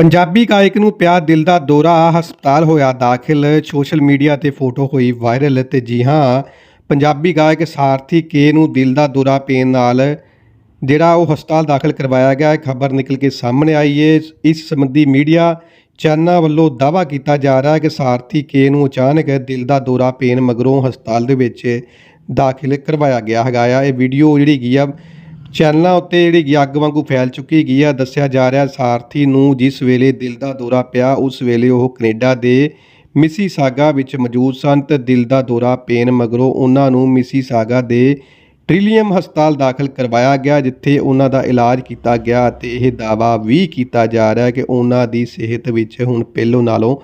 ਪੰਜਾਬੀ ਗਾਇਕ ਨੂੰ ਪਿਆ ਦਿਲ ਦਾ ਦੌਰਾ ਹਸਪਤਾਲ ਹੋਇਆ ਦਾਖਲ। ਸੋਸ਼ਲ ਮੀਡੀਆ ਤੇ ਫੋਟੋ ਹੋਈ ਵਾਇਰਲ ਤੇ ਜੀ ਹਾਂ, ਪੰਜਾਬੀ ਗਾਇਕ ਸਾਰਥੀ ਕੇ ਨੂੰ ਦਿਲ ਦਾ ਦੌਰਾ ਪੈਣ ਨਾਲ, ਜਿਹੜਾ ਉਹ ਹਸਪਤਾਲ ਦਾਖਲ ਕਰਵਾਇਆ ਗਿਆ ਖਬਰ ਨਿਕਲ ਕੇ ਸਾਹਮਣੇ ਆਈ ਹੈ ਇਸ ਸੰਬੰਧੀ ਮੀਡੀਆ ਚੈਨਲਾਂ ਵੱਲੋਂ ਦਾਅਵਾ ਕੀਤਾ ਜਾ ਰਿਹਾ ਹੈ ਕਿ ਸਾਰਥੀ ਕੇ ਨੂੰ ਅਚਾਨਕ ਦਿਲ ਦਾ ਦੌਰਾ ਪੈਣ ਮਗਰੋਂ ਹਸਪਤਾਲ ਦੇ ਵਿੱਚ ਦਾਖਲ ਕਰਵਾਇਆ ਗਿਆ ਹੈਗਾ ਆ। ਇਹ ਵੀਡੀਓ ਜਿਹੜੀ ਹੈਗੀ ਆ ਚੈਨਲਾਂ ਉੱਤੇ ਜਿਹੜੀ ਗੀ ਅੱਗ ਵਾਂਗੂ ਫੈਲ ਚੁੱਕੀ ਗਈ ਆ, ਦੱਸਿਆ ਜਾ ਰਿਹਾ ਸਾਰਥੀ ਨੂੰ ਜਿਸ ਵੇਲੇ ਦਿਲ ਦਾ ਦੌਰਾ ਪਿਆ, ਉਸ ਵੇਲੇ ਉਹ ਕੈਨੇਡਾ ਦੇ ਮਿਸੀਸਾਗਾ ਵਿੱਚ ਮੌਜੂਦ ਸਨ ਤੇ ਦਿਲ ਦਾ ਦੌਰਾ ਪੈਣ ਮਗਰੋਂ ਉਹਨਾਂ ਨੂੰ ਮਿਸੀਸਾਗਾ ਦੇ ਟ੍ਰਿਲੀਅਮ ਹਸਪਤਾਲ ਦਾਖਲ ਕਰਵਾਇਆ ਗਿਆ, ਜਿੱਥੇ ਉਹਨਾਂ ਦਾ ਇਲਾਜ ਕੀਤਾ ਗਿਆ ਅਤੇ ਇਹ ਦਾਅਵਾ ਵੀ ਕੀਤਾ ਜਾ ਰਿਹਾ ਹੈ ਕਿ ਉਹਨਾਂ ਦੀ ਸਿਹਤ ਵਿੱਚ ਹੁਣ ਪਹਿਲੋਂ ਨਾਲੋਂ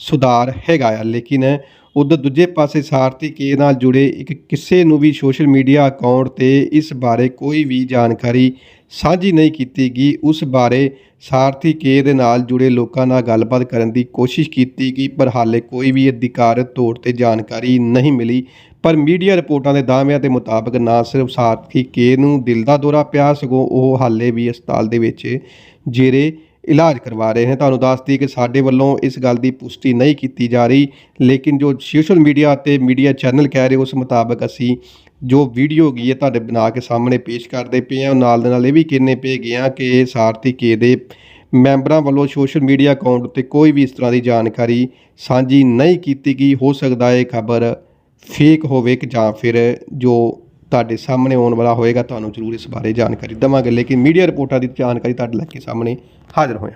ਸੁਧਾਰ ਹੈਗਾ ਆ। ਲੇਕਿਨ ਉਧਰ ਦੂਜੇ ਪਾਸੇ ਸਾਰਥੀ ਕੇ ਨਾਲ ਜੁੜੇ ਇੱਕ ਕਿਸੇ ਨੂੰ ਵੀ ਸੋਸ਼ਲ ਮੀਡੀਆ ਅਕਾਊਂਟ ਤੇ ਇਸ ਬਾਰੇ ਕੋਈ ਵੀ ਜਾਣਕਾਰੀ ਸਾਂਝੀ ਨਹੀਂ ਕੀਤੀ ਗਈ। ਉਸ ਬਾਰੇ ਸਾਰਥੀ ਕੇ ਦੇ ਨਾਲ ਜੁੜੇ ਲੋਕਾਂ ਨਾਲ ਗੱਲਬਾਤ ਕਰਨ ਦੀ ਕੋਸ਼ਿਸ਼ ਕੀਤੀ ਗਈ, ਪਰ ਹਾਲੇ ਕੋਈ ਵੀ ਅਧਿਕਾਰਤ ਤੌਰ ਤੇ ਜਾਣਕਾਰੀ ਨਹੀਂ ਮਿਲੀ। ਪਰ ਮੀਡੀਆ ਰਿਪੋਰਟਾਂ ਦੇ ਦਾਅਵਿਆਂ ਦੇ ਮੁਤਾਬਕ ਨਾ ਸਿਰਫ ਸਾਰਥੀ ਕੇ ਨੂੰ ਦਿਲ ਦਾ ਦੌਰਾ ਪਿਆ ਸਗੋਂ ਉਹ ਹਾਲੇ ਵੀ ਹਸਪਤਾਲ ਦੇ ਵਿੱਚ ਜੇਰੇ ਇਲਾਜ ਕਰਵਾ ਰਹੇ ਹਨ ਤੁਹਾਨੂੰ ਦੱਸ ਦਈਏ ਕਿ ਸਾਡੇ ਵੱਲੋਂ ਇਸ ਗੱਲ ਦੀ ਪੁਸ਼ਟੀ ਨਹੀਂ ਕੀਤੀ ਜਾ ਰਹੀ, ਲੇਕਿਨ ਜੋ ਸੋਸ਼ਲ ਮੀਡੀਆ ਤੇ ਮੀਡੀਆ ਚੈਨਲ ਕਹਿ ਰਹੇ ਉਸ ਮੁਤਾਬਕ ਅਸੀਂ ਜੋ ਵੀਡੀਓ ਗਈ ਹੈ ਤੁਹਾਡੇ ਬਣਾ ਕੇ ਸਾਹਮਣੇ ਪੇਸ਼ ਕਰਦੇ ਪਏ ਹਾਂ। ਨਾਲ ਦੇ ਨਾਲ ਇਹ ਵੀ ਕਹਿੰਨੇ ਪਏ ਗਏ ਹਾਂ ਕਿ ਇਹ ਸਾਰਥੀ ਕੇ ਦੇ ਮੈਂਬਰਾਂ ਵੱਲੋਂ ਸੋਸ਼ਲ ਮੀਡੀਆ ਅਕਾਊਂਟ ਉੱਤੇ ਕੋਈ ਵੀ ਇਸ ਤਰ੍ਹਾਂ ਦੀ ਜਾਣਕਾਰੀ ਸਾਂਝੀ ਨਹੀਂ ਕੀਤੀ ਗਈ। ਹੋ ਸਕਦਾ ਹੈ ਖਬਰ ਫੇਕ ਹੋਵੇ ਕਿ ਜਾਂ ਫਿਰ ਜੋ ਤੁਹਾਡੇ ਸਾਹਮਣੇ ਆਉਣ ਵਾਲਾ ਹੋਏਗਾ, ਤੁਹਾਨੂੰ ਜ਼ਰੂਰ ਇਸ ਬਾਰੇ ਜਾਣਕਾਰੀ ਦੇਵਾਂਗੇ। ਲੇਕਿਨ ਮੀਡੀਆ ਰਿਪੋਰਟਾਂ ਦੀ ਜਾਣਕਾਰੀ ਤੁਹਾਡੇ ਲੈ ਕੇ ਸਾਹਮਣੇ ਹਾਜ਼ਰ ਹੋਇਆ।